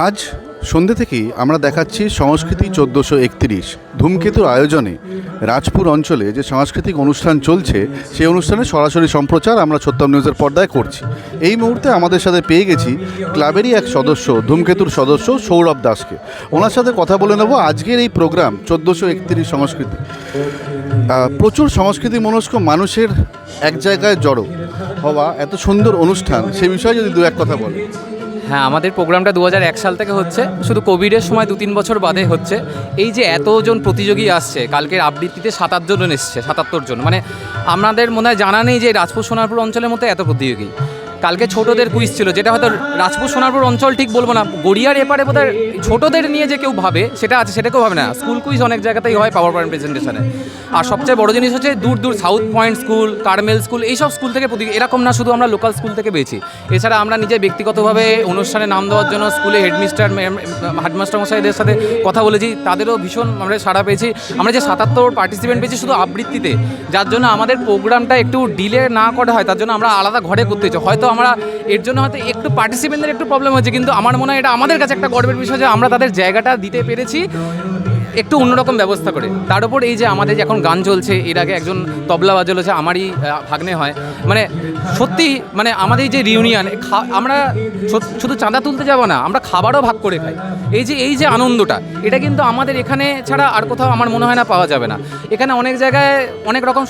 আজ সন্ধ্যে থেকেই আমরা দেখাচ্ছি সংস্কৃতি চোদ্দোশো একত্রিশ ধূমকেতুর আয়োজনে রাজপুর অঞ্চলে যে সাংস্কৃতিক অনুষ্ঠান চলছে, সেই অনুষ্ঠানে সরাসরি সম্প্রচার আমরা সত্যম নিউজের পর্দায় করছি। এই মুহূর্তে আমাদের সাথে পেয়ে গেছি ক্লাবেরই এক সদস্য, ধূমকেতুর সদস্য সৌরভ দাসকে। ওনার সাথে কথা বলে নেব আজকের এই প্রোগ্রাম চোদ্দোশো একত্রিশ সংস্কৃতি। প্রচুর সংস্কৃতি মনস্ক মানুষের এক জায়গায় জড়ো হওয়া এত সুন্দর অনুষ্ঠান, সে বিষয়ে যদি দু এক কথা বলেন। হ্যাঁ আমাদের প্রোগ্রামটা দু সাল থেকে হচ্ছে। শুধু কোভিডের সময় দু তিন বছর বাদে হচ্ছে। এই যে এতজন প্রতিযোগী আসছে, কালকের আবৃত্তিতে সাতাত্তর জন এসছে, সাতাত্তর জন। মানে আমাদের মনে হয় জানা নেই যে রাজপুর সোনারপুর অঞ্চলের মধ্যে এত প্রতিযোগী। কালকে ছোটদের কুইজ ছিল, যেটা হয়তো রাজপুর সোনারপুর অঞ্চল ঠিক বলব না। গড়িয়ার এপারে বোধহয় ছোটদের নিয়ে যে কেউ ভাবে, সেটা আছে, সেটা কেউ ভাবে না। স্কুল কুইজ অনেক জায়গাতেই হয় পাওয়ার পয়েন্ট প্রেজেন্টেশনে আর সবচেয়ে বড় জিনিস হচ্ছে দূর দূর South Point school Carmel school এইসব স্কুল থেকে প্রতি এরকম না শুধু আমরা লোকাল স্কুল থেকে পেয়েছি। এছাড়া আমরা নিজে ব্যক্তিগতভাবে অনুষ্ঠানে নাম দেওয়ার জন্য স্কুলে হেডমিস্টার হেডমাস্টার মশাইদের সাথে কথা বলেছি। তাদেরও ভীষণ আমরা সাড়া পেয়েছি। আমরা যে সাতাত্তর পার্টিসিপেন্ট পেয়েছি শুধু আবৃত্তিতে। যার জন্য আমাদের প্রোগ্রামটা একটু ডিলে না করা হয়, তার জন্য আমরা আলাদা ঘরে করতে হয়তো আমরা এর জন্য হয়তো একটু পার্টিসিপেন্টদের একটু প্রবলেম হচ্ছে কিন্তু আমার মনে হয় এটা আমাদের কাছে একটা গর্বের বিষয় যে আমরা তাদের জায়গাটা দিতে পেরেছি। একটু অন্যরকম ব্যবস্থা করে। তার উপর এই যে আমাদের যে এখন গান চলছে, এর আগে একজন তবলা বাজল হচ্ছে, আমারই ভাগ্নে হয়। মানে সত্যি মানে আমাদের যে রিউনিয়ন আমরা শুধু চাঁদা তুলতে যাব না, আমরা খাবারও ভাগ করে খাই। এই যে এই যে আনন্দটা, এটা কিন্তু আমাদের এখানে ছাড়া আর কোথাও আমার মনে হয় না পাওয়া যাবে না। এখানে অনেক জায়গায় অনেক রকম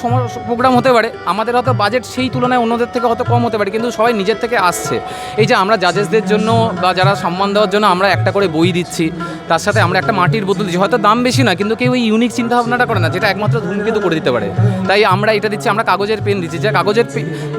প্রোগ্রাম হতে পারে, আমাদের হয়তো বাজেট সেই তুলনায় অন্যদের থেকে হয়তো কম হতে পারে, কিন্তু সবাই নিজের থেকে আসছে। এই যে আমরা জাজেসদের জন্য বা যারা সম্মান দেওয়ার জন্য আমরা একটা করে বই দিচ্ছি, তার সাথে আমরা একটা মাটির বোতল দিচ্ছি, হয়তো দাম বেশি নয়, কিন্তু কেউ ওই ইউনিক চিন্তা ভাবনাটা করে না, যেটা একমাত্র ধূমকেতু করে দিতে পারে। তাই আমরা এটা দিচ্ছি, আমরা কাগজের পেন দিচ্ছি। যে কাগজের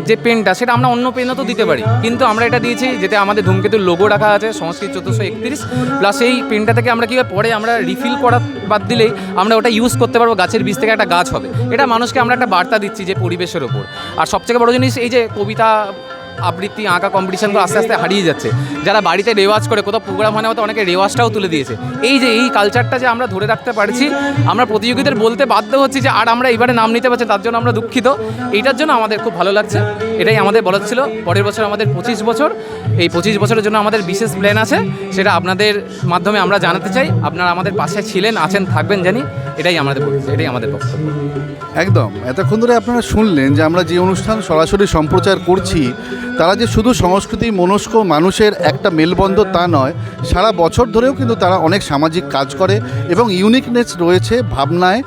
যে পেনটা সেটা আমরা অন্য পেনও তো দিতে পারি। কিন্তু আমরা এটা দিয়েছি, যেটা আমাদের ধূমকেতুর লোগো রাখা আছে, সংস্কৃত চোদ্দোশো একত্রিশ। প্লাস এই পেনটা থেকে আমরা কী হয়, পরে আমরা রিফিল করা বাদ দিলেই আমরা ওটা ইউজ করতে পারব, গাছের বীজ থেকে একটা গাছ হবে। এটা মানুষকে আমরা একটা বার্তা দিচ্ছি যে পরিবেশের ওপর। আর সবথেকে বড় জিনিস, এই যে কবিতা আবৃত্তি, আঁকা কম্পিটিশনগুলো আস্তে আস্তে হারিয়ে যাচ্ছে। যারা বাড়িতে রেওয়াজ করে, কোথাও প্রোগ্রাম হয় না অনেকে রেওয়াজটাও তুলে দিয়েছে। এই যে, এই কালচারটা যে আমরা ধরে রাখতে পারছি, আমরা প্রতিযোগীদের বলতে বাধ্য হচ্ছি যে, আর আমরা এবারে নাম নিতে পারছি তার জন্য আমরা দুঃখিত। এইটার জন্য আমাদের খুব ভালো লাগছে। এটাই আমাদের বলার ছিল। পরের বছর আমাদের পঁচিশ বছর। এই পঁচিশ বছরের জন্য আমাদের বিশেষ প্ল্যান আছে। সেটা আপনাদের মাধ্যমে আমরা জানাতে চাই। আপনারা আমাদের পাশে ছিলেন, আছেন, থাকবেন জানি। এটাই আমাদের এটাই আমাদের বক্তব্য। একদম। এতক্ষণ ধরে আপনারা শুনলেন যে আমরা যে অনুষ্ঠান সরাসরি সম্প্রচার করছি তারা যে শুধু সংস্কৃতি, মনস্ক মানুষের একটা মেলবন্ধ তা নয়, সারা বছর ধরেও কিন্তু তারা অনেক সামাজিক কাজ করে এবং ইউনিকনেস রয়েছে ভাবনায়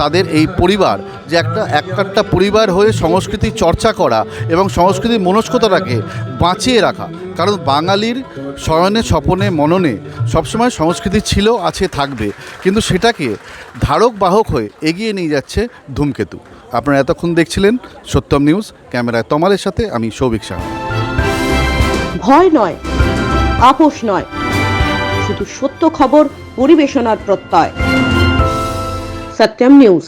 তাদের এই পরিবার, যে একটা একটা পরিবার হয়ে সংস্কৃতি চর্চা করা এবং সংস্কৃতির মনস্কতাটাকে বাঁচিয়ে রাখা। কারণ বাঙালির শয়নে স্বপনে, মননে সবসময় সংস্কৃতি ছিল, আছে, থাকবে। কিন্তু সেটাকে ধারক, বাহক হয়ে এগিয়ে নিয়ে যাচ্ছে ধূমকেতু। আপনারা এতক্ষণ দেখছিলেন সত্যম নিউজ, ক্যামেরায় তমালের সাথে আমি সৌভিক সাহা। ভয় নয়, আপোষ নয়, শুধু সত্য খবর, পরিবেশনার প্রত্যয়। সত্যম নিউজ।